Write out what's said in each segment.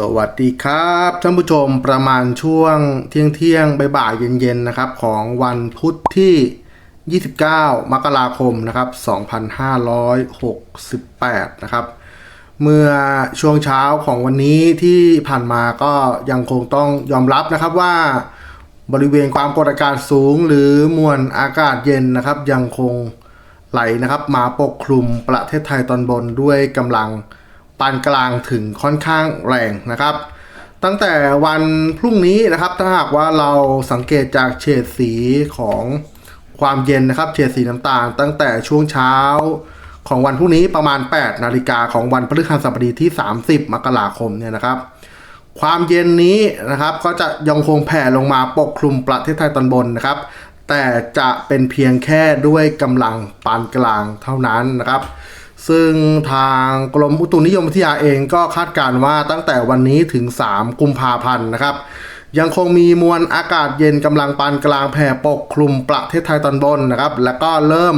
สวัสดีครับท่านผู้ชมประมาณช่วงเที่ยงเที่ยงบ่ายเย็นๆนะครับ ของวันพุธที่ 29 มกราคมนะครับ 2568 นะครับ เมื่อช่วงเช้าของวันนี้ที่ผ่านมาก็ยังคงต้องยอมรับนะครับว่าบริเวณความกดอากาศสูง หรือมวลอากาศเย็นนะครับ ยังคงไหลนะครับมาปกคลุมประเทศไทยตอนบนด้วยกำลัง ปานกลางถึงค่อนข้างแรงนะครับ ตั้งแต่วันพรุ่งนี้นะครับ ถ้าหากว่าเราสังเกตจากเฉดสีของความเย็นนะครับ เฉดสีน้ำตาล ตั้งแต่ช่วงเช้าของวันพรุ่งนี้ประมาณ 8 นาฬิกาของวันพฤหัสบดีที่ 30 มกราคมเนี่ยนะครับ ความเย็นนี้นะครับก็จะยังคงแผ่ลงมาปกคลุมประเทศไทยตอนบนนะครับ แต่จะเป็นเพียงแค่ด้วยกำลังปานกลางเท่านั้นนะครับ ซึ่งทางกรมอุตุนิยมวิทยาเองก็คาดการณ์ว่าตั้งแต่วันนี้ถึง 3 กุมภาพันธ์นะครับ ยังคงมีมวลอากาศเย็นกำลังปานกลางแผ่ปกคลุมประเทศไทยตอนบนนะครับ แล้วก็เริ่ม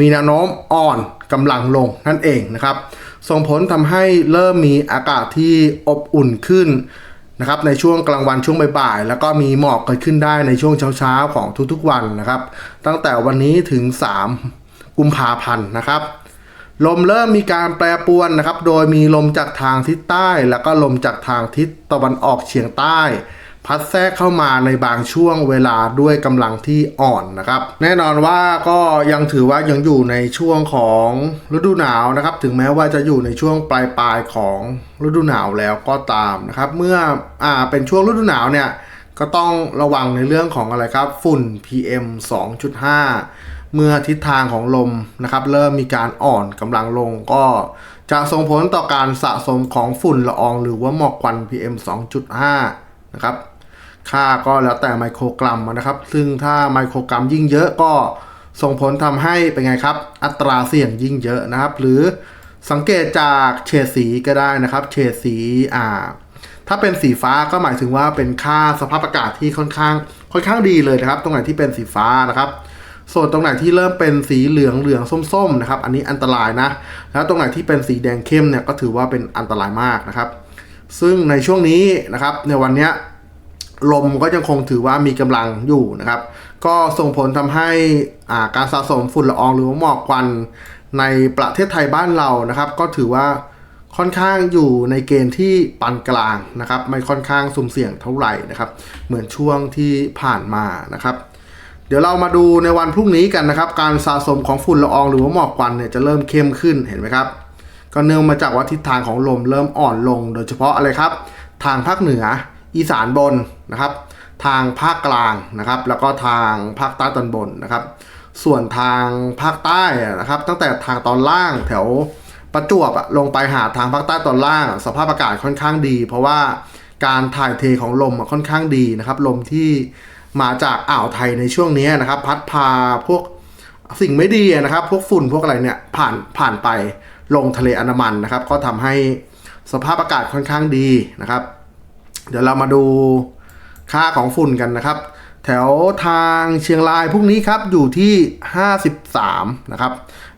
มีแนวโน้มอ่อนกำลังลงนั่นเองนะครับ ส่งผลทำให้เริ่มมีอากาศที่อบอุ่นขึ้นนะครับในช่วงกลางวันช่วงบ่ายๆแล้วก็มีหมอกเกิดขึ้นได้ในช่วงเช้าๆของทุกๆวันนะครับ ตั้งแต่วันนี้ถึง 3 กุมภาพันธ์นะครับ ลมเริ่มมีการแปรปรวนนะครับ โดยมีลมจากทางทิศใต้ แล้วก็ลมจากทางทิศตะวันออกเฉียงใต้ พัดแทรกเข้ามาในบางช่วงเวลาด้วยกำลังที่อ่อนนะครับ แน่นอนว่าก็ยังถือว่ายังอยู่ในช่วงของฤดูหนาวนะครับ ถึงแม้ว่าจะอยู่ในช่วงปลายปลายๆของฤดูหนาวแล้วก็ตามนะครับ เมื่ออ่าเป็นช่วงฤดูหนาวเนี่ยก็ต้องระวังในเรื่องของอะไรครับ ฝุ่น PM 2.5 เมื่อทิศทางของลมนะครับเริ่มมีการอ่อนกำลังลงก็จะส่งผลต่อการสะสมของฝุ่นละอองหรือว่าหมอกควัน PM 2.5 นะครับ ค่าก็แล้วแต่ไมโครกรัมนะครับ ซึ่งถ้าไมโครกรัมยิ่งเยอะก็ส่งผลทำให้เป็นไงครับ อัตราเสี่ยงยิ่งเยอะนะครับ หรือสังเกตจากเฉดสีก็ได้นะครับ เฉดสีอ่า ถ้าเป็นสีฟ้าก็หมายถึงว่าเป็นค่าสภาพอากาศที่ค่อนข้างค่อนข้างดีเลยนะครับ ตรงไหนที่เป็นสีฟ้านะครับ ส่วนตรงไหนที่เริ่มเป็นสีเหลืองเหลืองส้มๆนะครับ อันนี้อันตรายนะ แล้วตรงไหนที่เป็นสีแดงเข้มเนี่ยก็ถือว่าเป็นอันตรายมากนะครับ ซึ่งในช่วงนี้นะครับในวันนี้ลมก็ยังคงถือว่ามีกำลังอยู่นะครับ ก็ส่งผลทำให้อ่าการสะสมฝุ่นละอองหรือว่าหมอกควันในประเทศไทยบ้านเรานะครับ ก็ถือว่าค่อนข้างอยู่ในเกณฑ์ที่ปานกลางนะครับ ไม่ค่อนข้างสุ่มเสี่ยงเท่าไหร่นะครับ เหมือนช่วงที่ผ่านมานะครับ เดี๋ยวเรามาดูในวันพรุ่งนี้กันนะครับ การสะสมของฝุ่นละอองหรือว่าหมอกควันเนี่ยจะเริ่มเข้มขึ้นเห็นไหมครับ ก็เนื่องมาจากว่าทิศทางของลมเริ่มอ่อนลง โดยเฉพาะอะไรครับ ทางภาคเหนือ อีสานบนนะครับ ทางภาคกลางนะครับ แล้วก็ทางภาคใต้ตอนบนนะครับ ส่วนทางภาคใต้นะครับ ตั้งแต่ทางตอนล่างแถวประจวบลงไปหาทางภาคใต้ตอนล่าง สภาพอากาศค่อนข้างดี เพราะว่าการถ่ายเทของลมค่อนข้างดีนะครับ ลมที่ มาจากอ่าวไทยในช่วงนี้นะครับ พัดพาพวกสิ่งไม่ดีนะครับ พวกฝุ่นพวกอะไรเนี่ยผ่านผ่านไปลงทะเลอันดามันนะครับ ก็ทำให้สภาพอากาศค่อนข้างดีนะครับ เดี๋ยวเรามาดูค่าของฝุ่นกันนะครับ แถวทางเชียงรายพรุ่งนี้ครับอยู่ที่ 53 นะครับ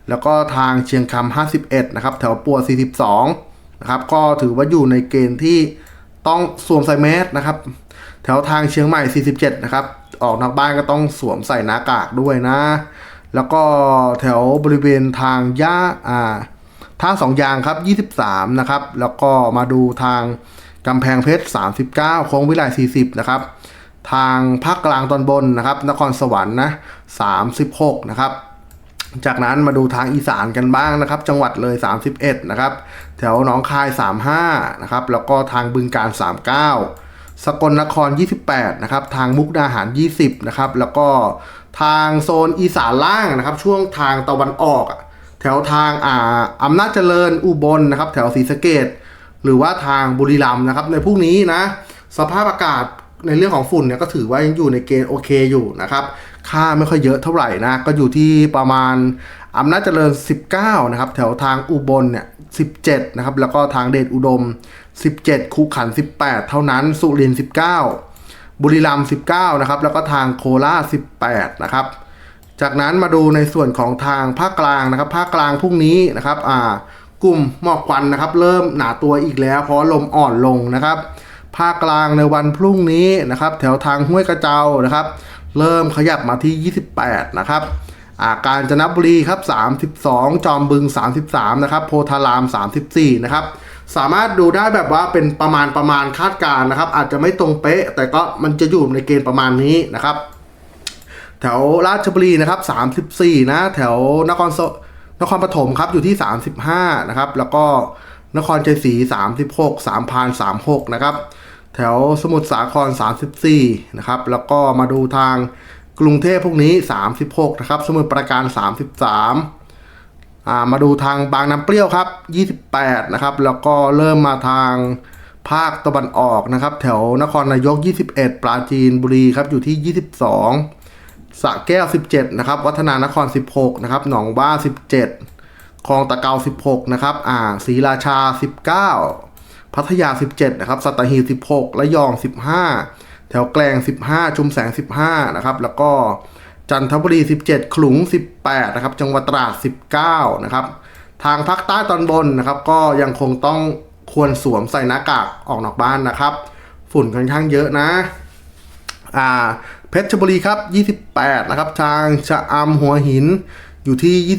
แล้วก็ทางเชียงคำ51 นะครับ แถวปัว 42 นะครับ ก็ถือว่าอยู่ในเกณฑ์ที่ต้องสวมใส่แมสนะครับ แถวทางเชียงใหม่ 47 นะครับ ออกนอกบ้านก็ต้องสวมใส่หน้ากากด้วยนะ แล้วก็แถวบริเวณทางย่าอ่าท่าสองยางครับ 23 นะครับ แล้วก็มาดูทางกำแพงเพชร 39 โค้งวิไล40 นะครับ ทางภาคกลางตอนบนนะครับ นครสวรรค์นะ 36 นะครับ จากนั้นมาดูทางอีสานกันบ้างนะครับ จังหวัดเลย 31 นะครับ แถวหนองคาย 35 นะครับ แล้วก็ทางบึงการ 39 สกลนคร 28 นะครับ ทางมุกดาหาร 20 นะครับ แล้วก็ทางโซนอีสานล่างนะครับ ช่วงทางตะวันออก แถวทางอ่าอำนาจเจริญอุบลนะครับ แถวศรีสะเกดหรือว่าทางบุรีรัมย์นะครับ ในพวกนี้นะ สภาพอากาศในเรื่องของฝุ่นเนี่ยก็ถือว่ายังอยู่ในเกณฑ์โอเคอยู่นะครับ ค่าไม่ค่อยเยอะเท่าไหร่นะ ก็อยู่ที่ประมาณอำนาจเจริญ 19 นะครับ แถวทางอุบลเนี่ย 17 นะครับ แล้วก็ทางเดชอุดม 17 คูขัน 18 เท่านั้น สุรินทร์19 บุรีรัมย์19 นะครับ แล้วก็ทางโคราช18 นะครับ จากนั้นมาดูในส่วนของทางภาคกลางนะครับ ภาคกลางพรุ่งนี้นะครับ อ่ากลุ่มหมอกควันนะครับ เริ่มหนาตัวอีกแล้ว เพราะลมอ่อนลงนะครับ ภาคกลางในวันพรุ่งนี้นะครับ แถวทางห้วยกระเจ้านะครับ เริ่มขยับมาที่ 28 นะครับอาการจนบุรีครับ 32 จอมบึง 33 นะครับ โพธาราม 34 นะครับ สามารถดูได้แบบว่าเป็นประมาณประมาณคาดการนะครับ อาจจะไม่ตรงเป๊ะ แต่ก็มันจะอยู่ในเกณฑ์ประมาณนี้นะครับ แถวราชบุรีนะครับ 34 นะ แถวนครนครปฐมครับอยู่ที่ 35 นะครับ แล้วก็นครชัยศรี36 3พาน36 นะครับ แถวสมุทรสาคร 34 นะครับ แล้วก็มาดูทางกรุงเทพพวกนี้ 36 นะครับ สมุทรปราการ 33อ่า มาดูทางบางน้ำเปรี้ยวครับ 28 นะครับ แล้วก็เริ่มมาทางภาคตะวันออกนะครับ แถวนครนายก 21 ปราจีนบุรีครับ อยู่ที่ 22สระแก้ว 17 นะครับ วัฒนานคร 16 นะครับ หนองว่า 17 คลองตะเกา 16 นะครับ อ่าศรีราชา 19 พัทยา 17 นะครับ สัตหีบ 16 ระยอง 15 แถวแกลง 15 ชุมแสง 15 นะครับ แล้วก็ จันทบุรี 17 ขลุง 18 นะครับ จังหวัดตราด 19 นะครับ ทางภาคใต้ตอนบนนะครับ ก็ยังคงต้องควรสวมใส่หน้ากากออกนอกบ้านนะครับ ฝุ่นค่อนข้างเยอะนะ อ่า เพชรบุรีครับ 28 นะครับ ทางชะอำหัวหินอยู่ที่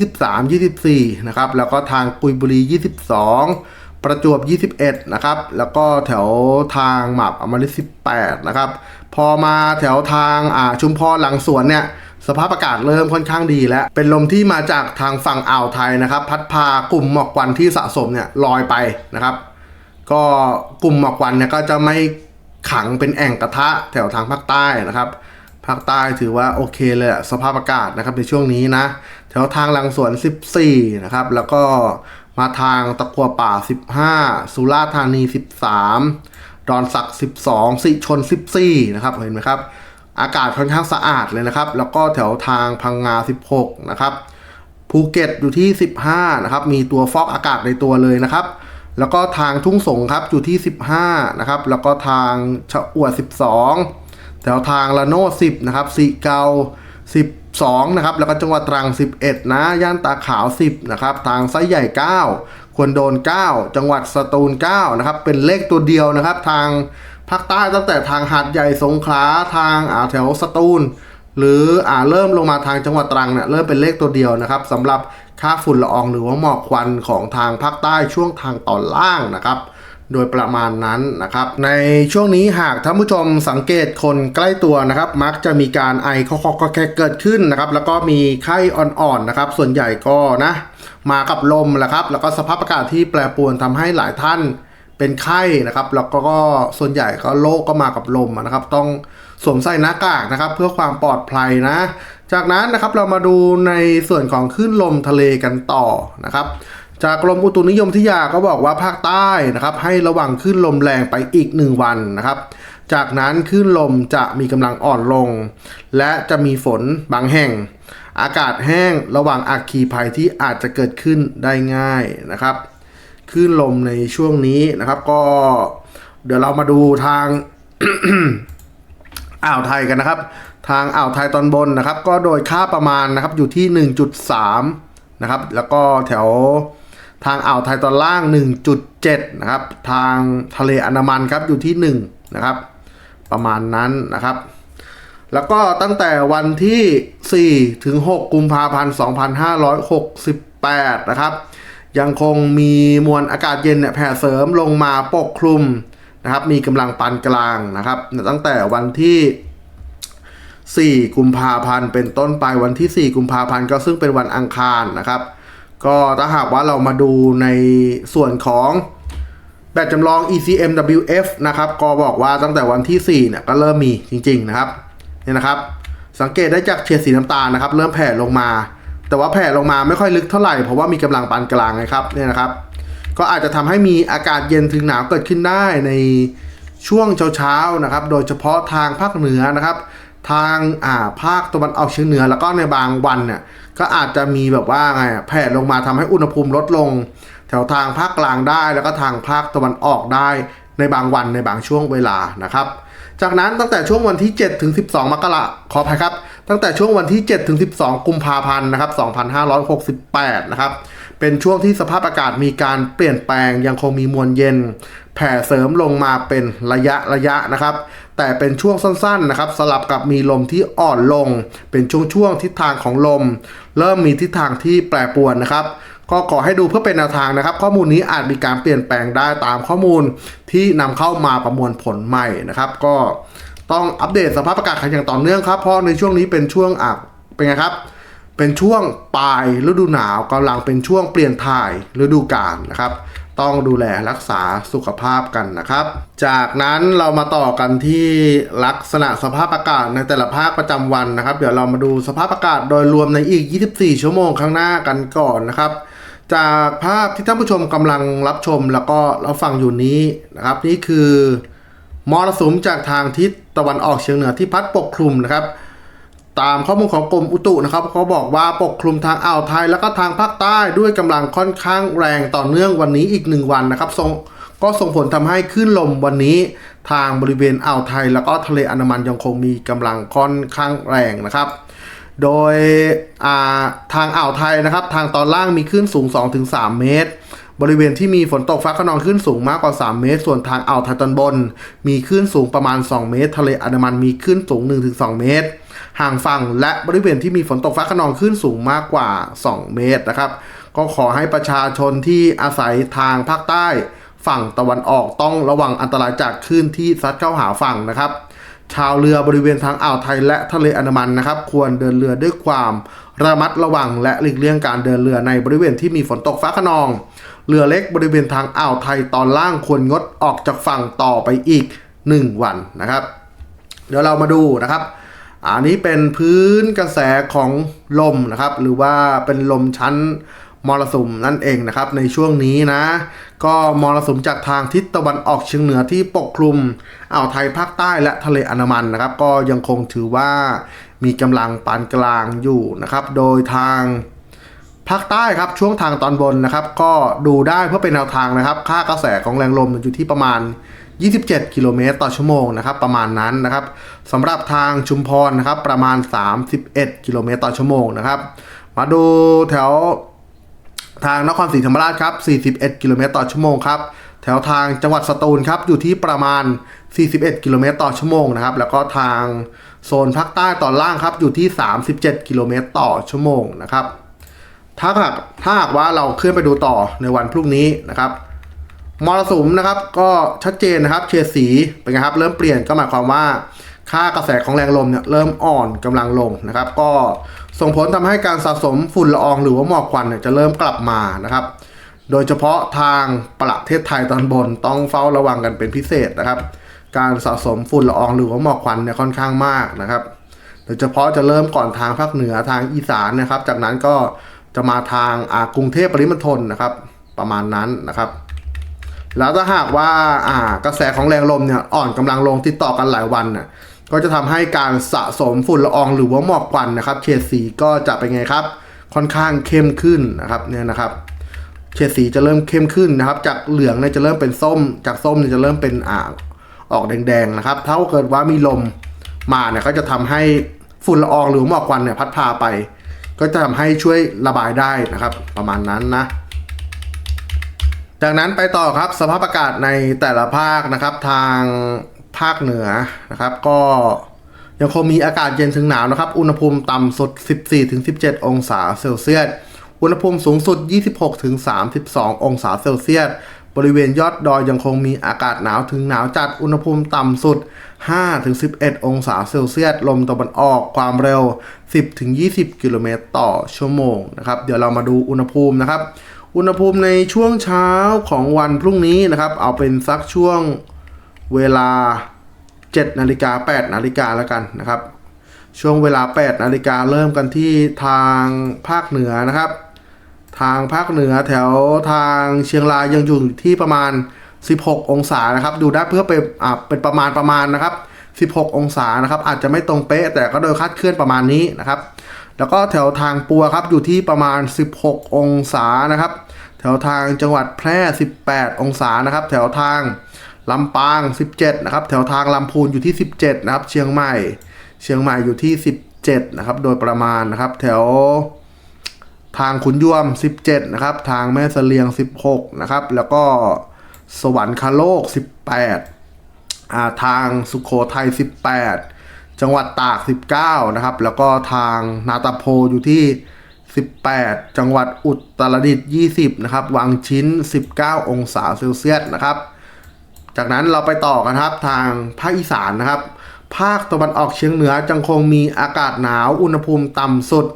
23 24 นะครับ แล้วก็ทางกุยบุรี 22 ประจวบ 21 นะครับ แล้วก็แถวทางหมาบอมฤต18นะครับ พอมาแถวทางอ่าชุมพรหลังสวนเนี่ย สภาพอากาศเริ่มค่อนข้างดีแล้ว เป็นลมที่มาจากทางฝั่งอ่าวไทยนะครับ พัดพากลุ่มหมอกควันที่สะสมเนี่ยลอยไปนะครับ ก็กลุ่มหมอกควันเนี่ยก็จะไม่ขังเป็นแอ่งกระทะแถวทางภาคใต้นะครับภาคใต้ถือว่าโอเคเลยสภาพอากาศนะครับในช่วงนี้นะแถวทางลังสวน 14 นะครับ แล้วก็มาทางตะกัวป่า 15 สุราษฎร์ธานี 13 ดอนสัก 12 สิชน 14 นะครับเห็นไหมครับ อากาศค่อนข้างสะอาดเลยนะครับ แล้วก็แถวทางพังงา 16 นะครับภูเก็ตอยู่ที่ 15 นะครับ มีตัวฟอกอากาศในตัวเลยนะครับ แล้วก็ทางทุ่งสงครับอยู่ที่ 15 นะครับ แล้วก็ทางชะอวด 12 แถวทางละโนด10 นะครับสีเกา12 นะครับ แล้วก็จังหวัดตรัง 11 นะ ย่านตาขาว 10 นะครับ ทางไซใหญ่ 9 ควรโดน 9 จังหวัดสตูล 9 นะครับ เป็นเลขตัวเดียวนะครับ ทาง ภาคใต้ตั้งแต่ทางหาดใหญ่สงขลาทางอ่าแถวสตูล หรืออ่าเริ่มลงมาทางจังหวัดตรังเนี่ยเริ่มเป็นเลขตัวเดียวนะครับสำหรับค่าฝุ่นละอองหรือว่าหมอกควันของทางภาคใต้ช่วงทางตอนล่างนะครับ โดยประมาณนั้นนะครับ ในช่วงนี้หากท่านผู้ชมสังเกตคนใกล้ตัวนะครับ มักจะมีการไอคอกก็แค่เกิดขึ้นนะครับ แล้วก็มีไข้อ่อนๆนะครับ ส่วนใหญ่ก็นะมากับลมแหละครับ แล้วก็สภาพอากาศที่แปรปรวนทำให้หลายท่าน เป็นไข้นะครับ แล้วก็ส่วนใหญ่ก็โรคก็มากับลมนะครับ ต้องสวมใส่หน้ากากนะครับ เพื่อความปลอดภัยนะ จากนั้นนะครับเรามาดูในส่วนของคลื่นลมทะเลกันต่อนะครับจากกรมอุตุนิยมวิทยาก็บอกว่าภาคใต้นะครับ ให้ระวังคลื่นลมแรงไปอีก 1 วันนะครับ จากนั้นคลื่นลมจะมีกำลังอ่อนลง และจะมีฝนบางแห่ง อากาศแห้งระหว่างอัคคีภัยที่อาจจะเกิดขึ้นได้ง่ายนะครับ คลื่นลมในช่วงนี้นะครับ ก็เดี๋ยวเรามาดูทางอ่าวไทยกันนะครับ ทางอ่าวไทยตอนบนนะครับ ก็โดยค่าประมาณนะครับอยู่ที่ 1.3 นะครับ แล้วก็แถวทางอ่าวไทยตอนล่าง 1.7 นะครับ ทางทะเลอันดามันครับอยู่ที่ 1 นะครับ ประมาณนั้นนะครับ แล้วก็ตั้งแต่วันที่ 4 ถึง 6 กุมภาพันธ์ 2568 นะครับ ยังคงมีมวลอากาศเย็นเนี่ยแผ่เสริมลงมาปกคลุมนะครับ มีกำลังปานกลางนะครับ ตั้งแต่วันที่ 4 กุมภาพันธ์เป็นต้นไปวันที่ 4 กุมภาพันธ์ก็ซึ่งเป็นวันอังคารนะครับ ก็ถ้าหากว่าเรามาดูในส่วนของแบบจำลอง ECMWF นะครับ ก็บอกว่าตั้งแต่วันที่ 4 เนี่ยก็เริ่มมีจริง ๆ นะครับ เนี่ยนะครับ สังเกตได้จากเฉดสีน้ำตาลนะครับ เริ่มแผ่ลงมา แต่ว่าแผ่ลงมาไม่ค่อยลึกเท่าไหร่เพราะว่ามีกำลังปานกลางไงครับเนี่ยนะครับ ก็อาจจะทำให้มีอากาศเย็นถึงหนาวเกิดขึ้นได้ในช่วงเช้าๆนะครับ โดยเฉพาะทางภาคเหนือนะครับ ทางอ่าภาคตะวันออกเฉียงเหนือแล้วก็ในบางวันเนี่ยก็อาจจะมีแบบว่าไงแผ่ลงมาทำให้อุณหภูมิลดลง แถวทางภาคกลางได้ แล้วก็ทางภาคตะวันออกได้ในบางวันในบางช่วงเวลานะครับ จากนั้นตั้งแต่ช่วงวันที่ 7 ถึง 12 มกราขออภัยครับ ตั้งแต่ช่วงวันที่ 7 ถึง 12 กุมภาพันธ์นะครับ 2568 นะครับ เป็นช่วงที่สภาพอากาศมีการเปลี่ยนแปลงยังคงมีมวลเย็น แผ่เสริมลงมาเป็นระยะระยะนะครับ แต่เป็นช่วงสั้นๆนะครับ สลับกับมีลมที่อ่อนลง เป็นช่วงๆทิศทางของลม เริ่มมีทิศทางที่แปรปรวนนะครับก็ขอให้ดูเพื่อเป็นแนวทางนะครับ ข้อมูลนี้อาจมีการเปลี่ยนแปลงได้ตามข้อมูลที่นำเข้ามาประมวลผลใหม่นะครับ ก็ ต้องอัปเดตสภาพอากาศกันอย่างต่อเนื่องครับ เพราะในช่วงนี้เป็นช่วงอะเป็นไงครับ เป็นช่วงปลายฤดูหนาวกำลังเป็นช่วงเปลี่ยนถ่ายฤดูกาลนะครับ ต้องดูแลรักษาสุขภาพกันนะครับ จากนั้นเรามาต่อกันที่ลักษณะสภาพอากาศในแต่ละภาคประจำวันนะครับ เดี๋ยวเรามาดูสภาพอากาศโดยรวมในอีก 24 ชั่วโมงข้างหน้ากันก่อนนะครับจากภาพที่ท่านผู้ชมกำลังรับชมแล้วก็รับฟังอยู่นี้นะครับ นี่คือ มรสุมจากทางทิศตะวันออกเฉียงเหนือที่พัดปกคลุมนะครับ ตามข้อมูลของกรมอุตุนะครับเขาบอกว่าปกคลุมทางอ่าวไทยแล้วก็ทางภาคใต้ด้วยกำลังค่อนข้างแรงต่อเนื่องวันนี้อีกหนึ่งวันนะครับส่งก็ส่งผลทำให้คลื่นลมวันนี้ทางบริเวณอ่าวไทย แล้วก็ทะเลอันดามันยังคงมีกำลังค่อนข้างแรงนะครับ โดยาทางอ่าวไทยนะครับ ทางตอนล่างมีคลื่นสูง 2-3 เมตร บริเวณที่มีฝนตกฟ้าขนองคลื่นสูงมากกว่า 3 เมตร ส่วนทางอ่าวไทยตอนบน มีคลื่นสูงประมาณ 2 เมตร ทะเลอันดามันมีคลื่นสูง 1-2 เมตร ห่างฝั่งและบริเวณที่มีฝนตกฟ้าขนองคลื่นสูงมากกว่า 2 เมตรนะครับ ก็ขอให้ประชาชนที่อาศัยทางภาคใต้ ฝั่งตะวันออกต้องระวังอันตรายจากคลื่นที่ซัดเข้าหาฝั่งนะครับชาวเรือบริเวณทางอ่าวไทยและทะเลอันดามันนะครับ ควรเดินเรือด้วยความระมัดระวังและหลีกเลี่ยงการเดินเรือในบริเวณที่มีฝนตกฟ้าขนอง เรือเล็กบริเวณทางอ่าวไทยตอนล่างควรงดออกจากฝั่งต่อไปอีก 1 วันนะครับ เดี๋ยวเรามาดูนะครับอันนี้เป็นพื้นกระแสของลมนะครับ หรือว่าเป็นลมชั้นมรสุมนั่นเองนะครับ ในช่วงนี้นะ ก็มรสุมจากทางทิศตะวันออกเฉียงเหนือที่ปกคลุมอ่าวไทยภาคใต้และทะเลอันดามันนะครับ ก็ยังคงถือว่ามีกำลังปานกลางอยู่นะครับ โดยทาง ภาคใต้ครับช่วงทางตอนบนนะครับ ก็ดูได้เพื่อเป็นแนวทางนะครับ ค่ากระแสของแรงลมอยู่ที่ประมาณ 27 กิโลเมตรต่อชั่วโมงนะครับ ประมาณนั้นนะครับสำหรับทางชุมพรนะครับ ประมาณ 31 กิโลเมตรต่อชั่วโมงนะครับ มาดูแถวทางนครศรีธรรมราชครับ 41 กิโลเมตรต่อชั่วโมงครับ แถวทางจังหวัดสตูลครับ อยู่ที่ประมาณ 41 กิโลเมตรต่อชั่วโมงนะครับ แล้วก็ทางโซนภาคใต้ตอนล่างครับ อยู่ที่ 37 กิโลเมตรต่อชั่วโมงนะครับ ถ้าหากถ้าหากว่าเราเคลื่อนไปดูต่อในวันพรุ่งนี้นะครับมรสุมนะครับก็ชัดเจนนะครับเฉดสีเป็นไงครับ เริ่มเปลี่ยนก็หมายความว่าค่ากระแสของแรงลมเนี่ยเริ่มอ่อนกำลังลงนะครับ ก็ส่งผลทำให้การสะสมฝุ่นละอองหรือว่าหมอกควันเนี่ยจะเริ่มกลับมานะครับ โดยเฉพาะทางประเทศไทยตอนบนต้องเฝ้าระวังกันเป็นพิเศษนะครับ การสะสมฝุ่นละอองหรือว่าหมอกควันเนี่ยค่อนข้างมากนะครับ โดยเฉพาะจะเริ่มก่อนทางภาคเหนือทางอีสานนะครับ จากนั้นก็ จะมาทางกรุงเทพปริมณฑลนะครับ ประมาณนั้นนะครับ แล้วถ้าหากว่าอ่ากระแสของแรงลมเนี่ยอ่อนกำลังลงติดต่อกันหลายวันน่ะก็จะทำให้การสะสมฝุ่นละอองหรือว่าหมอกควันนะครับเฉดสีก็จะเป็นไงครับ ค่อนข้างเข้มขึ้นนะครับเนี่ยนะครับเฉดสีจะเริ่มเข้มขึ้นนะครับ จากเหลืองเนี่ยจะเริ่มเป็นส้ม จากส้มเนี่ยจะเริ่มเป็นอ่าออกแดงๆนะครับ ถ้าเกิดว่ามีลมมาเนี่ยก็จะทำให้ฝุ่นละอองหรือหมอกควันเนี่ยพัดพาไป ก็จะทำให้ช่วยระบายได้นะครับ ประมาณนั้นนะจากนั้นไปต่อครับสภาพอากาศในแต่ละภาคนะครับทางภาคเหนือนะครับ ก็ยังคงมีอากาศเย็นถึงหนาวนะครับ อุณหภูมิต่ำสุด 14-17 องศาเซลเซียสอุณหภูมิสูงสุด 26-32 องศาเซลเซียสบริเวณยอดดอยยังคงมีอากาศหนาวถึงหนาวจัดอุณหภูมิต่ำสุด 5-11 องศาเซลเซียส ลมตะวันออกความเร็ว 10-20 กิโลเมตรต่อชั่วโมงนะครับ เดี๋ยวเรามาดูอุณหภูมินะครับ อุณหภูมิในช่วงเช้าของวันพรุ่งนี้นะครับ เอาเป็นสักช่วงเวลา 7 นาฬิกา 8 นาฬิกาแล้วกันนะครับ ช่วงเวลา 8 นาฬิกาเริ่มกันที่ทางภาคเหนือนะครับ ทางภาคเหนือแถวทางเชียงรายยังอยู่ที่ประมาณ 16 องศานะครับดูได้เพื่อเป็นอ่าเป็นประมาณประมาณนะครับ16 องศานะครับอาจจะไม่ตรงเป๊ะแต่ก็โดยคาดเคลื่อนประมาณนี้นะครับ แล้วก็แถวทางปัวครับอยู่ที่ประมาณ 16 องศานะครับ แถวทางจังหวัดแพร่ 18 องศานะครับ แถวทางลำปาง 17 นะครับ แถวทางลำพูนอยู่ที่ 17 นะครับ เชียงใหม่ เชียงใหม่อยู่ที่ 17 นะครับ โดยประมาณนะครับ แถวทางขุนยวม 17 นะครับ ทางแม่เสลียง 16 นะครับ แล้วก็ สวรรคโลก 18อ่าทางสุโขทัย 18 จังหวัดตาก 19 นะครับ แล้วก็ทางนาตาโพอยู่ที่ 18 จังหวัดอุตรดิตถ์20 นะครับ วังชิ้น 19 องศาเซลเซียสนะครับ จากนั้นเราไปต่อกันครับทางภาคอีสานนะครับ ภาคตะวันออกเฉียงเหนือจังคงมีอากาศหนาว อุณหภูมิต่ำสุด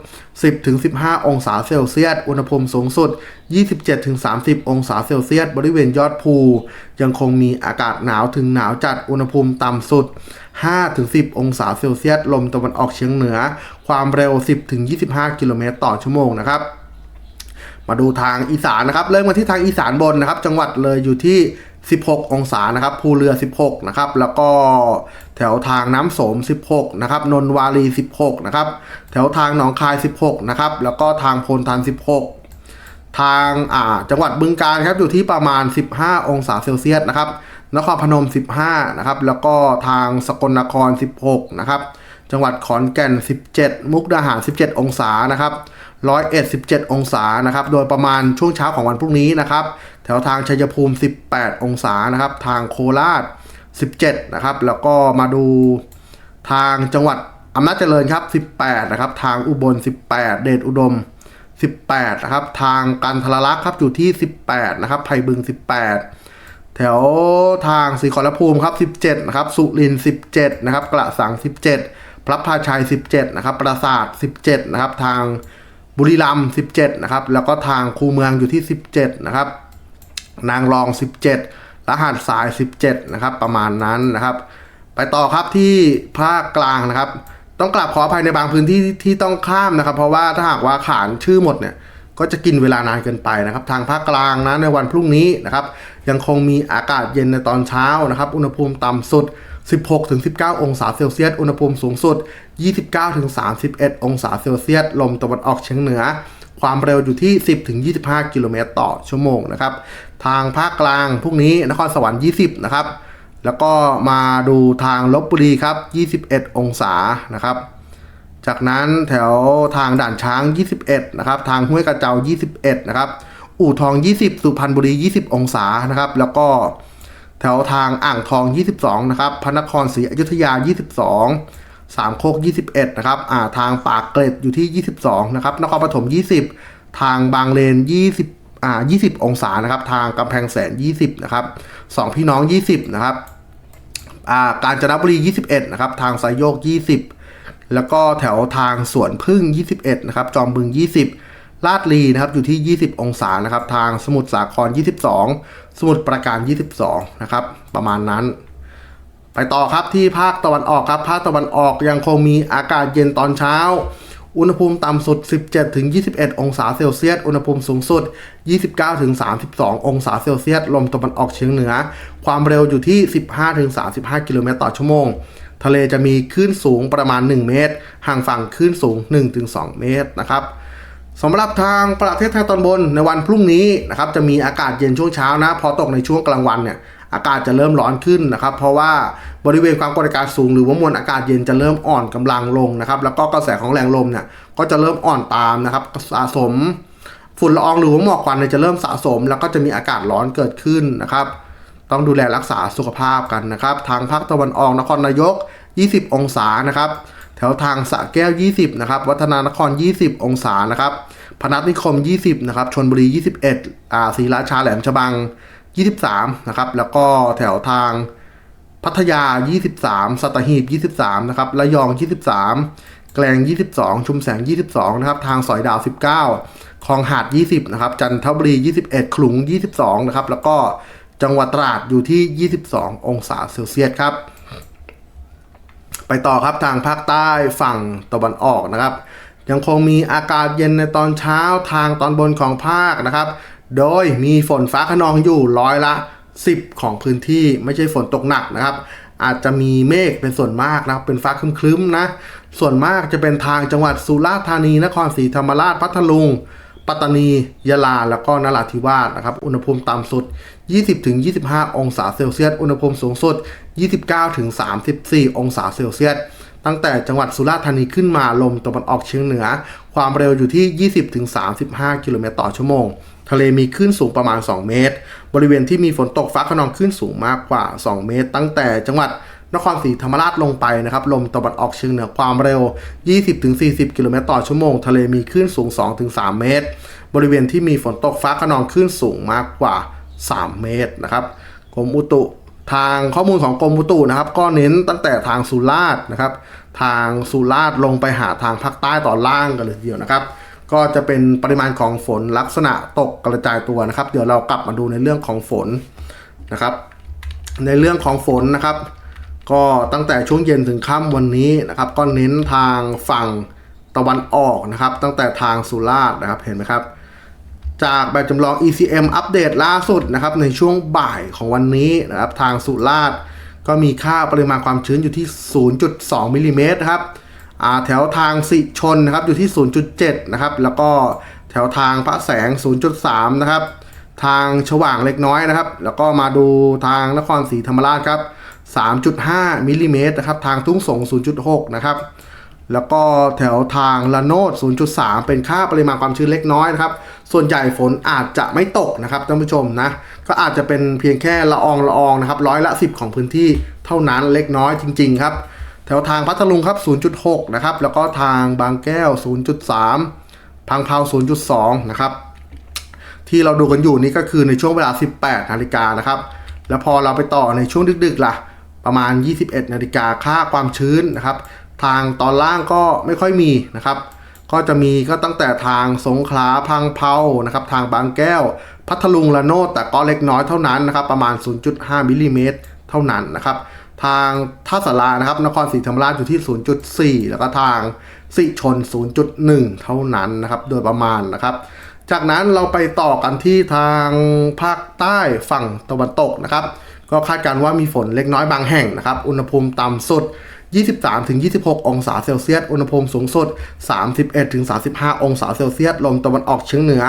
10-15 องศาเซลเซียส อุณหภูมิสูงสุด 27-30 องศาเซลเซียส บริเวณยอดภู ยังคงมีอากาศหนาวถึงหนาวจัด อุณหภูมิต่ำสุด 5-10 องศาเซลเซียส ลมตะวันออกเฉียงเหนือ ความเร็ว 10-25 กิโลเมตรต่อชั่วโมงนะครับมาดูทางอีสานนะครับ เริ่มกันที่ทางอีสานบนนะครับ จังหวัดเลยอยู่ที่ 16 องศานะครับ ภูเรือ 16 นะครับ แล้วก็ แถวทางน้ำโสม 16 นะครับ นนวารี 16 นะครับ แถวทางหนองคาย 16 นะครับ แล้วก็ทางโพนทัน 16 ทางอ่าจังหวัดบึงกาฬครับ อยู่ที่ประมาณ 15 องศาเซลเซียสนะครับ นครพนม 15 นะครับ แล้วก็ทางสกลนคร 16 นะครับ จังหวัดขอนแก่น 17 มุกดาหาร 17 องศา นะครับร้อยเอ็ดสิบเจ็ดองศานะครับ โดยประมาณช่วงเช้าของวันพรุ่งนี้นะครับ แถวทางชัยภูมิ 18 องศานะครับ ทางโคราช 17 นะครับ แล้วก็มาดูทางจังหวัดอำนาจเจริญครับ 18 นะครับ ทางอุบล 18 เดชอุดม 18 นะครับ ทางกันทรลักษ์ครับอยู่ที่ 18 นะครับไผ่บึง 18 แถวทางศรีขอรภูมิครับ 17 นะครับ สุรินทร์17 นะครับ กระสัง 17 พระพาชัย 17 นะครับ ปราสาท 17 นะครับ ทางบุรีรัมย์17 นะครับ แล้วก็ทางคูเมืองอยู่ที่ 17 นะครับ นางรอง 17 รหัสสาย 17 นะครับ ประมาณนั้นนะครับ ไปต่อครับที่ภาคกลางนะครับ ต้องกลับขออภัยในบางพื้นที่ที่ต้องข้ามนะครับ เพราะว่าถ้าหากว่าขานชื่อหมดเนี่ยก็จะกินเวลานานเกินไปนะครับ ทางภาคกลางนะในวันพรุ่งนี้นะครับ ยังคงมีอากาศเย็นในตอนเช้านะครับ อุณหภูมิต่ำสุด 16-19 องศาเซลเซียส อุณหภูมิสูงสุด 29-31 องศาเซลเซียส ลมตะวันออกเฉียงเหนือ ความเร็วอยู่ที่ 10-25 กิโลเมตรต่อชั่วโมงนะครับ ทางภาคกลางพรุ่งนี้นครสวรรค์ 20 นะครับ แล้วก็มาดูทางลบบุรีครับ 21 องศานะครับ จากนั้นแถวทางด่านช้าง 21 นะครับ ทางห้วยกระเจ้า 21 นะครับ อู่ทอง 20 สุพรรณบุรี 20 องศานะครับ แล้วก็แถวทางอ่างทอง 22 นะครับ พระนครศรีอยุธยา 22 สามโคก 21 นะครับ อ่า ทางปากเกร็ดอยู่ที่ 22 นะครับ นครปฐม 20 ทางบางเลน 20 อ่า20 องศานะครับ ทางกำแพงแสน 20 นะครับสองพี่น้อง 20 นะครับอ่ากาญจนบุรี 21 นะครับ ทางสายโยก 20 แล้วก็แถวทางสวนพึ่ง 21 นะครับ จอมบึง 20 ลาดลีนะครับ อยู่ที่ 20 องศานะครับ ทางสมุทรสาคร 22 สมุทรปราการ 22 นะครับ ประมาณนั้นไปต่อครับที่ภาคตะวันออกครับ ภาคตะวันออกยังคงมีอากาศเย็นตอนเช้า อุณหภูมิต่ำสุด 17-21 องศาเซลเซียส อุณหภูมิสูงสุด 29-32 องศาเซลเซียส ลมตะวันออกเฉียงเหนือ ความเร็วอยู่ที่ 15-35 กิโลเมตรต่อชั่วโมง ทะเลจะมีคลื่นสูงประมาณ 1 เมตร ห่างฝั่งคลื่นสูง 1-2 เมตรนะครับสำหรับทางประเทศไทยตอนบนในวันพรุ่งนี้นะครับจะมีอากาศเย็นช่วงเช้านะ พอตกในช่วงกลางวันเนี่ย อากาศจะเริ่มร้อนขึ้นนะครับ เพราะว่าบริเวณความกดอากาศสูงหรือว่ามวลอากาศเย็นจะเริ่มอ่อนกำลังลงนะครับ แล้วก็กระแสของแรงลมเนี่ยก็จะเริ่มอ่อนตามนะครับสะสมฝุ่นละอองหรือว่าหมอกควันจะเริ่มสะสม แล้วก็จะมีอากาศร้อนเกิดขึ้นนะครับ ต้องดูแลรักษาสุขภาพกันนะครับ ทางภาคตะวันออกนครนายก 20 องศานะครับ แถวทางสะแก้ว 20 นะครับ วัฒนานคร 20 องศานะครับ พนัสนิคม 20 นะครับชนบุรี 21 อ่าศรีราชาแหลมฉบัง 23 นะครับ แล้วก็แถวทางพัทยา 23 สัตหีบ 23 นะครับ ระยอง 23 แกลง 22 ชุมแสง 22 นะครับ ทางสอยดาว 19 คลองหาด 20 นะครับ จันทบุรี 21 ขลุง 22 นะครับ แล้วก็จังหวัดตราดอยู่ที่ 22 องศาเซลเซียสครับ ไปต่อครับทางภาคใต้ฝั่งตะวันออกนะครับ ยังคงมีอากาศเย็นในตอนเช้าทางตอนบนของภาคนะครับ โดยมีฝนฟ้าขนองอยู่ร้อยละ 10 ของพื้นที่ไม่ใช่ฝนตกหนักนะครับ อาจจะมีเมฆเป็นส่วนมากนะเป็นฟ้าครึ้มๆนะ ส่วนมากจะเป็นทางจังหวัดสุราษฎร์ธานีนครศรีธรรมราชพัทลุงปัตตานี ยะลา แล้วก็นราธิวาสนะครับ อุณหภูมิต่ำสุด 20-25 องศาเซลเซียส อุณหภูมิสูงสุด 29-34 องศาเซลเซียส ตั้งแต่จังหวัดสุราษฎร์ธานีขึ้นมาลมตะวันออกเฉียงเหนือ ความเร็วอยู่ที่ 20-35 กิโลเมตรต่อชั่วโมง ทะเลมีคลื่นสูงประมาณ 2 เมตร บริเวณที่มีฝนตกฟ้าขนองคลื่นสูงมากกว่า 2 เมตร ตั้งแต่จังหวัดนครศรีธรรมราชลงไปนะครับ ลมตะวันออกเฉียงเหนือความเร็ว 20-40 กิโลเมตรต่อชั่วโมง ทะเลมีคลื่นสูง 2-3 เมตร บริเวณที่มีฝนตกฟ้าขนองคลื่นสูงมากกว่า 3 เมตรนะครับกรมอุตุทางข้อมูลของกรมอุตุนะครับ ก็เน้นตั้งแต่ทางสุราษฎร์นะครับ ทางสุราษฎร์ลงไปหาทางภาคใต้ตอนล่างกันเลยทีเดียวนะครับ ก็จะเป็นปริมาณของฝนลักษณะตกกระจายตัวนะครับ เดี๋ยวเรากลับมาดูในเรื่องของฝนนะครับ ในเรื่องของฝนนะครับ ก็ตั้งแต่ช่วงเย็นถึงค่ำวันนี้นะครับ ก็เน้นทางฝั่งตะวันออกนะครับ ตั้งแต่ทางสุราษฎร์นะครับเห็นไหมครับ จากแบบจำลอง ECM อัปเดตล่าสุดนะครับ ในช่วงบ่ายของวันนี้นะครับ ทางสุราษฎร์ก็มีค่าปริมาณความชื้นอยู่ที่ 0.2มิลลิเมตรนะครับ แถวทางสิชนนะครับอยู่ที่ 0.7 นะครับ แล้วก็แถวทางพระแสง 0.3 นะครับ ทางฉว่างเล็กน้อยนะครับ แล้วก็มาดูทางนครศรีธรรมราชครับ 3.5มิลลิเมตรนะครับ ทางทุ่งสง 0.6 นะครับ แล้วก็แถวทางละโนด 0.3 เป็นค่าปริมาณความชื้นเล็กน้อยนะครับ ส่วนใหญ่ฝนอาจจะไม่ตกนะครับท่านผู้ชมนะ ก็อาจจะเป็นเพียงแค่ละอองละอองนะครับ ร้อยละ 10 ของพื้นที่เท่านั้นเล็กน้อยจริง ๆ ครับ แถวทางพัทลุงครับ 0.6 นะครับ แล้วก็ทางบางแก้ว 0.3 พังเผา0.2 นะครับ ที่เราดูกันอยู่นี่ก็คือในช่วงเวลา 18 นาฬิกานะครับ แล้วพอเราไปต่อในช่วงดึกๆล่ะ ประมาณ 21 นาฬิกาค่าความชื้นนะครับ ทางตอนล่างก็ไม่ค่อยมีนะครับ ก็จะมีก็ตั้งแต่ทางสงขลาพังเผานะครับ ทางบางแก้ว พัทลุงละโนดแต่ก็เล็กน้อยเท่านั้นนะครับ ประมาณ 0.5 มิลลิเมตรเท่านั้นนะครับ ทางท่าสารานะครับนครศรีธรรมราชอยู่ที่ 0.4 แล้วก็ทางสิชน 0.1 เท่านั้นนะครับ โดยประมาณนะครับ จากนั้นเราไปต่อกันที่ทางภาคใต้ฝั่งตะวันตกนะครับ ก็คาดการณ์ว่ามีฝนเล็กน้อยบางแห่งนะครับ อุณหภูมิต่ำสุด 23-26 องศาเซลเซียส อุณหภูมิสูงสุด 31-35 องศาเซลเซียส ลมตะวันออกเฉียงเหนือ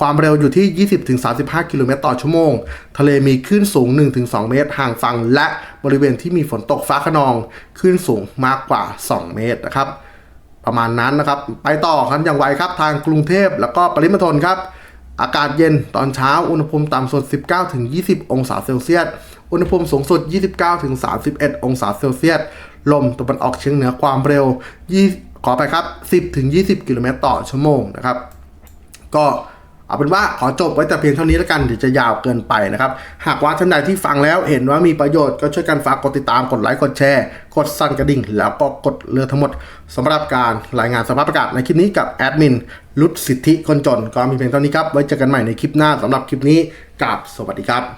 ความเร็วอยู่ที่ 20-35 กิโลเมตรต่อชั่วโมง ทะเลมีคลื่นสูง 1-2 เมตรห่างฝั่ง และบริเวณที่มีฝนตกฟ้าขนองคลื่นสูงมากกว่า 2 เมตรนะครับ ประมาณนั้นนะครับ ไปต่อกันอย่างไวครับทางกรุงเทพแล้วก็ปริมณฑลครับ อากาศเย็นตอนเช้าอุณหภูมิต่ำสุด 19-20 องศาเซลเซียส อุณหภูมิสูงสุด 29-31 องศาเซลเซียส ลมตะวันออกเฉียงเหนือความเร็ว20ขอไปครับ 10-20 กิโลเมตรต่อชั่วโมงนะครับ ก็ เอาเป็นว่าขอจบไว้แต่เพียงเท่านี้แล้วกันเดี๋ยวจะยาวเกินไปนะครับ หากว่าท่านใดที่ฟังแล้วเห็นว่ามีประโยชน์ก็ช่วยกันฝากกดติดตามกดไลค์กดแชร์ กดสั่นกระดิ่ง แล้วก็กดเรือทั้งหมดสำหรับการรายงานสภาพอากาศในคลิปนี้กับแอดมินลุดสิทธิคนจน ก็มีเพียงเท่านี้ครับ ไว้เจอกันใหม่ในคลิปหน้าสำหรับคลิปนี้กับสวัสดีครับ